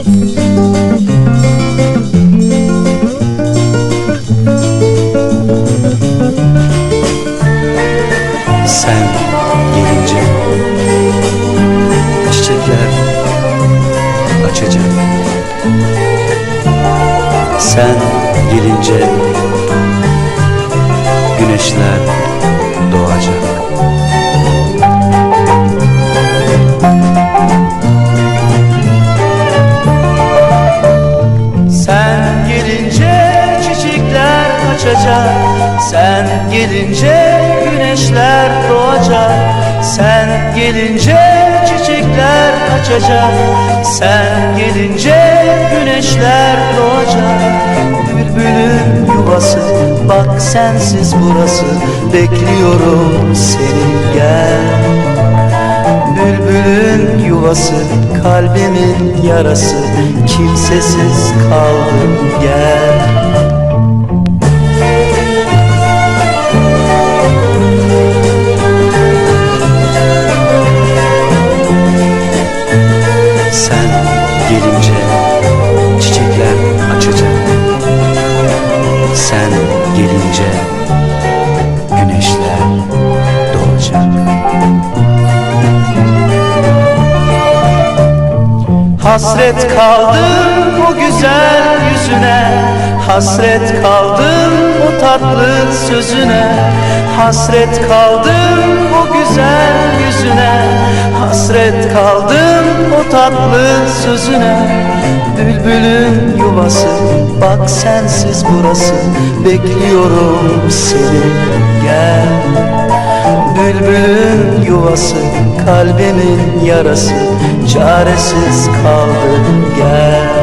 Sen gelince çiçekler açacak. Sen gelince güneşler açacak Sen gelince güneşler doğacak. Sen gelince çiçekler açacak Sen gelince güneşler doğacak. Bülbülün yuvası bak sensiz burası. Bekliyorum seni gel. Bülbülün yuvası, kalbimin yarası. Kimsesiz kaldım gel gelince çiçekler açacak. Sen gelince güneşler doğacak. Hasret kaldım o güzel yüzüne Hasret kaldım tatlı sözüne Hasret kaldım o güzel yüzüne. Hasret kaldım o tatlı sözüne. Bülbülün yuvası bak sensiz burası Bekliyorum seni gel. Bülbülün yuvası, kalbimin yarası Çaresiz kaldım gel